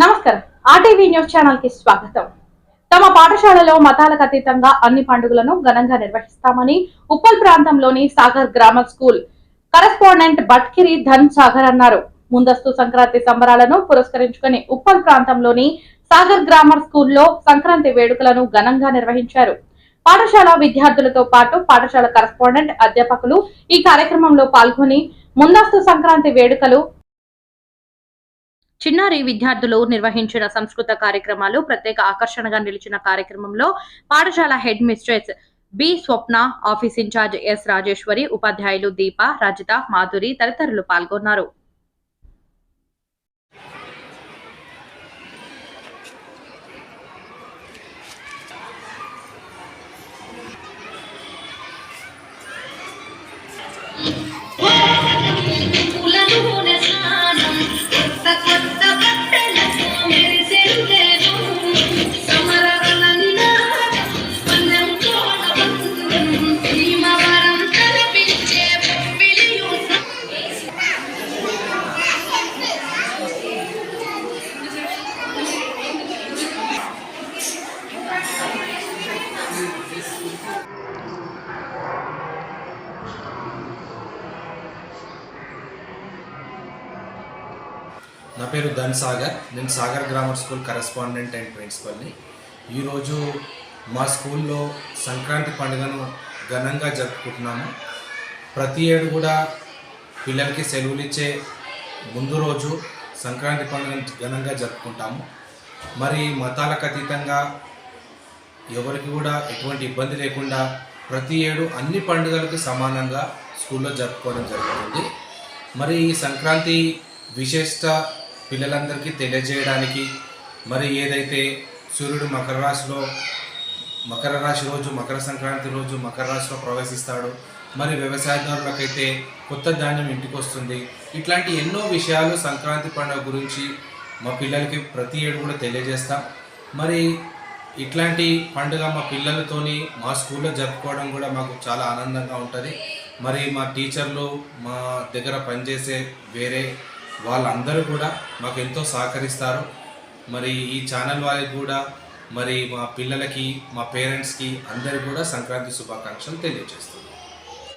నమస్కారం. RTV news ఛానల్కి స్వాగతం. తమ పాఠశాలలో మతాలకు అతీతంగా అన్ని పండుగలను ఘనంగా నిర్వహిస్తామని ఉప్పల్ ప్రాంతంలోని Sagar grammar school correspondent Batkiri Dhan Sagar అన్నారు. ముందస్తు సంక్రాంతి సంబరాలను పురస్కరించుకుని ఉప్పల్ ప్రాంతంలోని సాగర్ గ్రామర్ స్కూల్లో సంక్రాంతి వేడుకలను ఘనంగా నిర్వహించారు. పాఠశాల విద్యార్థులతో పాటు పాఠశాల కరెస్పాండెంట్ అధ్యాపకులు ఈ కార్యక్రమంలో పాల్గొని ముందస్తు సంక్రాంతి వేడుకలు చిన్నారి విద్యార్థులు నిర్వహించిన సంస్కృత కార్యక్రమాలు ప్రత్యేక ఆకర్షణగా నిలిచిన కార్యక్రమంలో పాఠశాల headmistress B Swapna office in charge S Rajeswari ఉపాధ్యాయులు దీప రజిత మాధురి తదితరులు పాల్గొన్నారు. నా పేరు ధన్ సాగర్. నేను Sagar grammar school correspondent and ప్రిన్సిపల్ని ఈరోజు మా స్కూల్లో సంక్రాంతి పండుగను ఘనంగా జరుపుకుంటున్నాము. ప్రతి ఏడు కూడా పిల్లలకి సెలవులు ఇచ్చే ముందు రోజు సంక్రాంతి పండుగను ఘనంగా జరుపుకుంటాము. మరి మతాలకు అతీతంగా ఎవరికి కూడా ఎటువంటి ఇబ్బంది లేకుండా ప్రతి ఏడు అన్ని పండుగలకు సమానంగా స్కూల్లో జరుపుకోవడం జరుగుతుంది. మరి ఈ సంక్రాంతి విశిష్ట పిల్లలందరికీ తెలియజేయడానికి మరి ఏదైతే సూర్యుడు మకర రాశిలో మకర రాశి రోజు మకర సంక్రాంతి రోజు మకర రాశిలో ప్రవేశిస్తాడు మరి వ్యవసాయదారులకైతే కొత్త ధాన్యం ఇంటికి వస్తుంది ఇట్లాంటి ఎన్నో విషయాలు సంక్రాంతి పండుగ గురించి మా పిల్లలకి ప్రతి ఏడు కూడా తెలియజేస్తాం. మరి ఇట్లాంటి పండుగ మా పిల్లలతోని మా స్కూల్లో జరుపుకోవడం కూడా మాకు చాలా ఆనందంగా ఉంటుంది. మరి మా టీచర్లు మా దగ్గర పనిచేసే వేరే వాళ్ళందరూ కూడా మాకు ఎంతో సహకరిస్తారు. మరి ఈ ఛానల్ వాళ్ళకి కూడా మరి మా పిల్లలకి మా పేరెంట్స్కి అందరు కూడా సంక్రాంతి శుభాకాంక్షలు తెలియజేస్తారు